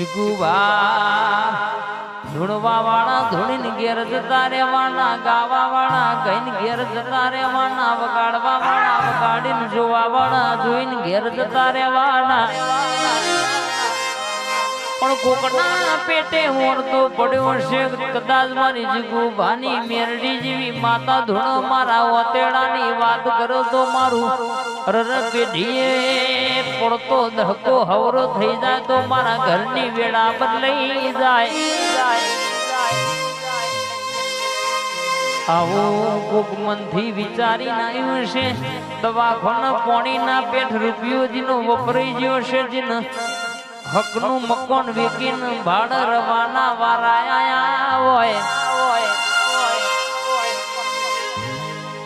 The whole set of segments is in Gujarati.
ચીકુબા ધૂણવા વાળા ધૂણીને ઘેર જતા રહેવાના ગાવા વાળા ગઈને ઘેર જતા રહેવાના વગાડવા વાળા વગાડીને જોવા વાળા જોઈને ઘેર જતા રહેવાના. પણ કોકના પેટે મોરતો પડ્યો છે. કદાચ મારી જીગુબાની મેરડી જેવી માતા ધૂણ મારા ઓતેડાની વાત કરો તો મારું રર પેઢીએ પડતો ધક્કો હવરો થઈ જાય તો મારા ઘરની વેળા બદલાઈ જાય. આવું કોક મનથી વિચારી આવ્યું છે. દવાખાના પોણીના પેઠ રૂપિયો જીનો વપરાઈ ગયો છે. જેને હકનું મકોન વેકીને ભાડ રવાના વારાયા હોય.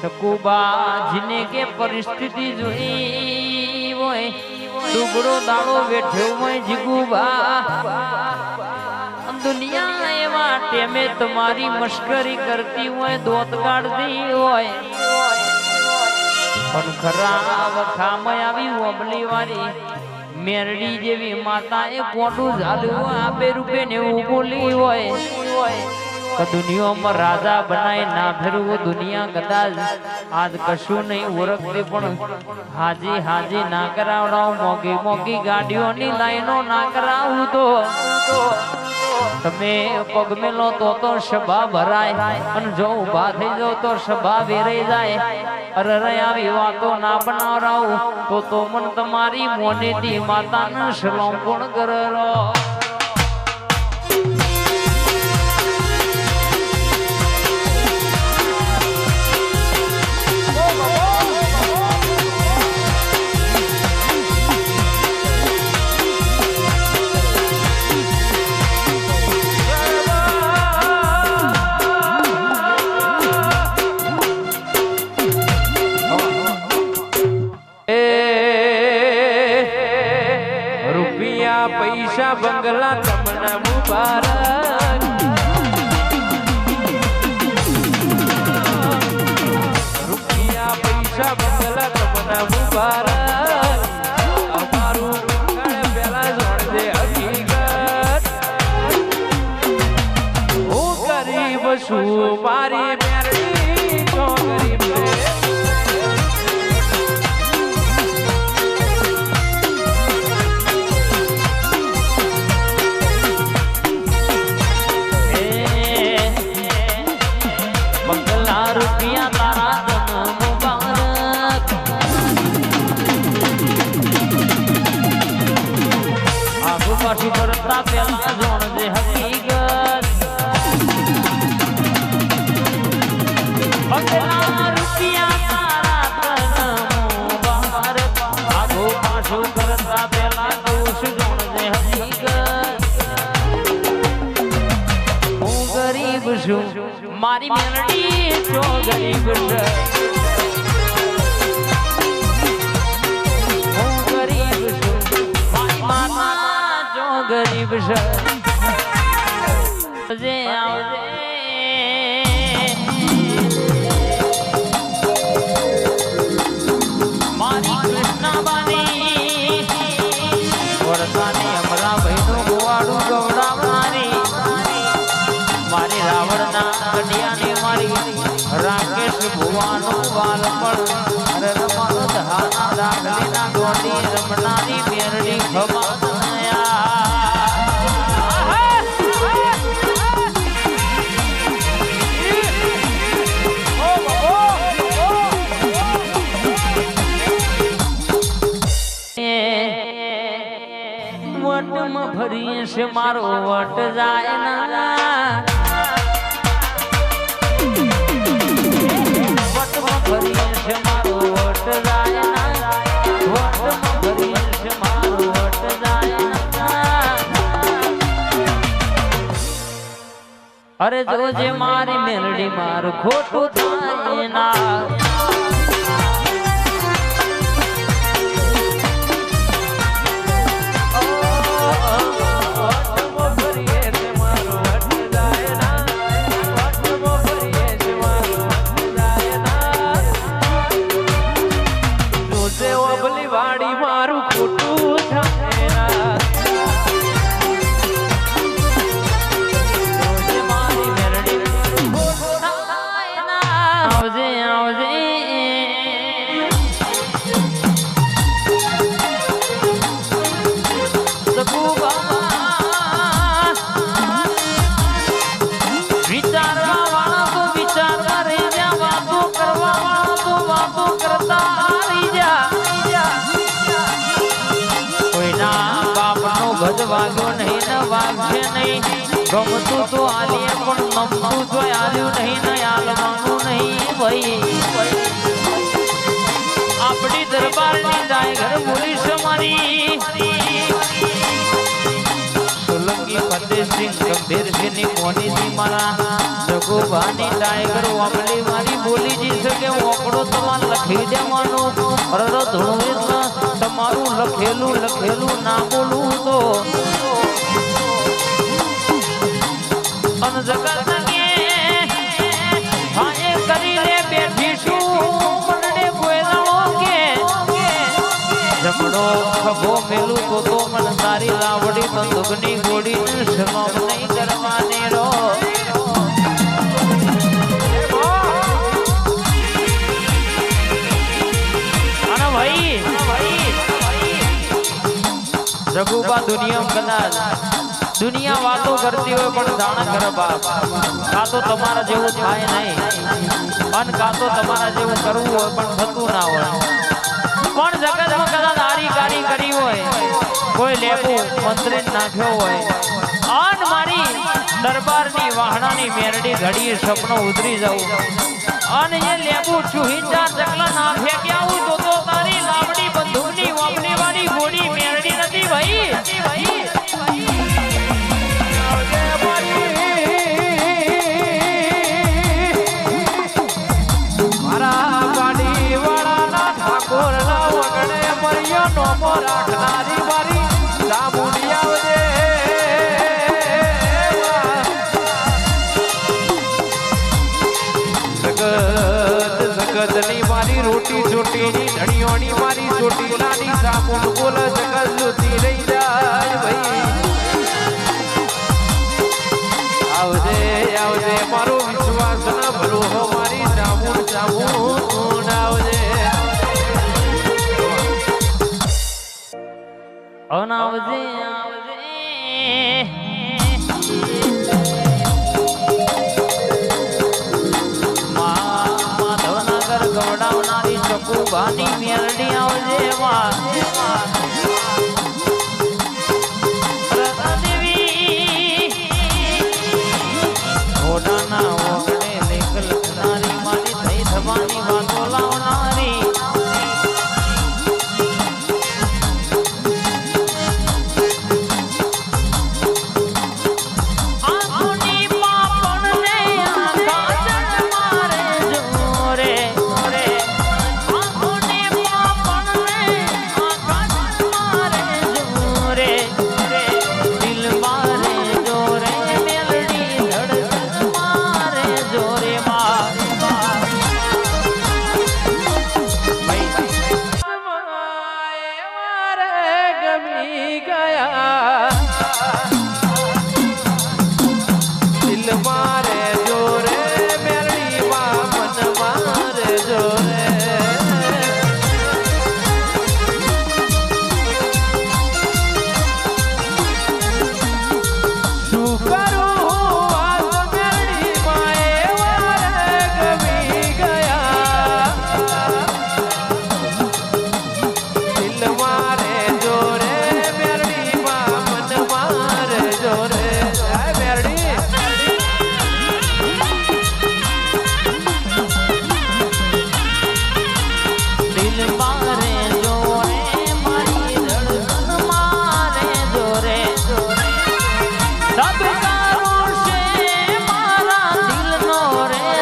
ચકુબા જીને કે પરિસ્થિતિ જોઈ હોય. ડુગડો દાડો હોય જીગુબા. દુનિયા એવા ટેમે તમારી મશ્કરી કરતી હોય, દોત કાઢતી હોય. પણ ખરા વખામાં આવી ઓબલી વાળી. મેરડી જેવી માતા એ કોટું ઝાલ્યું આપે રૂપે ને એવું બોલી હોય. દુનિયામાં રાજા બનાય ના ફેરવું, દુનિયા કદાચ આજ કશું નહીં ઓળખતી, પણ હાજી હાજી ના કરાવડાવ મોગી મોગી ગાડીઓની લાઈનો ના કરાવું તો. તમે પગ મેલો તો તો સભા ભરાય અને જો ઊભા થઈ જાવ તો સભા વેરાઈ જાય. અરે રે આવી વાતો ના બનાવરાવ તો તો મન તમારી મોનેથી માતાને સલામ કોણ કરો બંગલા તમને મુબારક. બંગલા રૂપિયા તારા તન મુબારક આગુ પાછી કરતા પેલા છું. મારી મેલડી છો ગરીબ હું ગરીબ છું. મારી માતા છો ગરીબ છે. આવજે. છે મારો વટ જાય ના વટમાં ફરીએ છે મારો વટ જાય ના વટમાં ફરીએ છે મારો મેલડી મારું ખોટું થાય ના. કરતા આવી જા કોઈના બાપનો ગજ વાગ્યો નહીં, ન વાગશે નહીં. ગમતું તો આલીએ, પણ ગમતું તો આલ્યું નહીં, ને આલવાનું નહીં ભાઈ આપણી દરબારની દાય ઘર બોલી સમારી. સોલંકી ફતેહસિંહ ગંભીરસિંહની મોનીજી મારા જગોભાની ટાઈગર વાપલી મારી બોલી જી શકે ઓકડો તમાર લખી દેવાનો અરર ધૂણું તમારું લખેલું લખેલું ના બોલું તો. અન જગત જમણો ખભો મેલું તો તો મન ગોળી શરમ નહીં કરવાની રો. રઘુબા દુનિયા કદાચ દુનિયા વાતો કરતી હોય પણ જાણ કરે બાપ. કાં તો તમારા જેવું થાય નહીં. અન કાં તો તમારા જેવું કરવું હોય પણ થતું ના હોય. મંત્રી નાખ્યો હોય. અન મારી દરબારની વાહણાની મેરડી ઘડીએ સપનો ઉતરી જવું. અને એ લેબુ ચૂહી ચાર ચકલા ના ફેંક્યા આવું તો તારી લાવડી બંદૂકની વાપની વાળી ગોળી મેરડી નથી ભાઈ. અનાવજે. આવજે માધવનગર ગવડાવનારી ચકુભાની મેરડી આવજે માં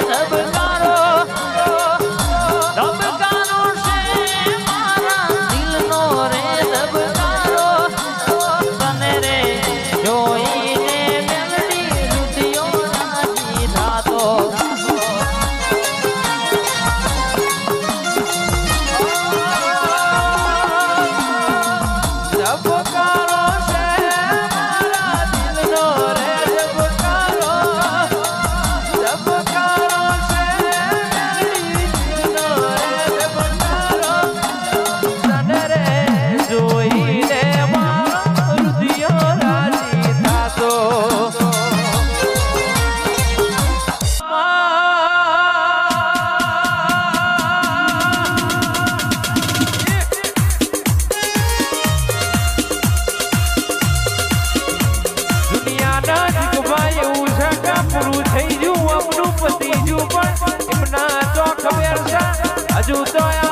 heaven હજુ તો આ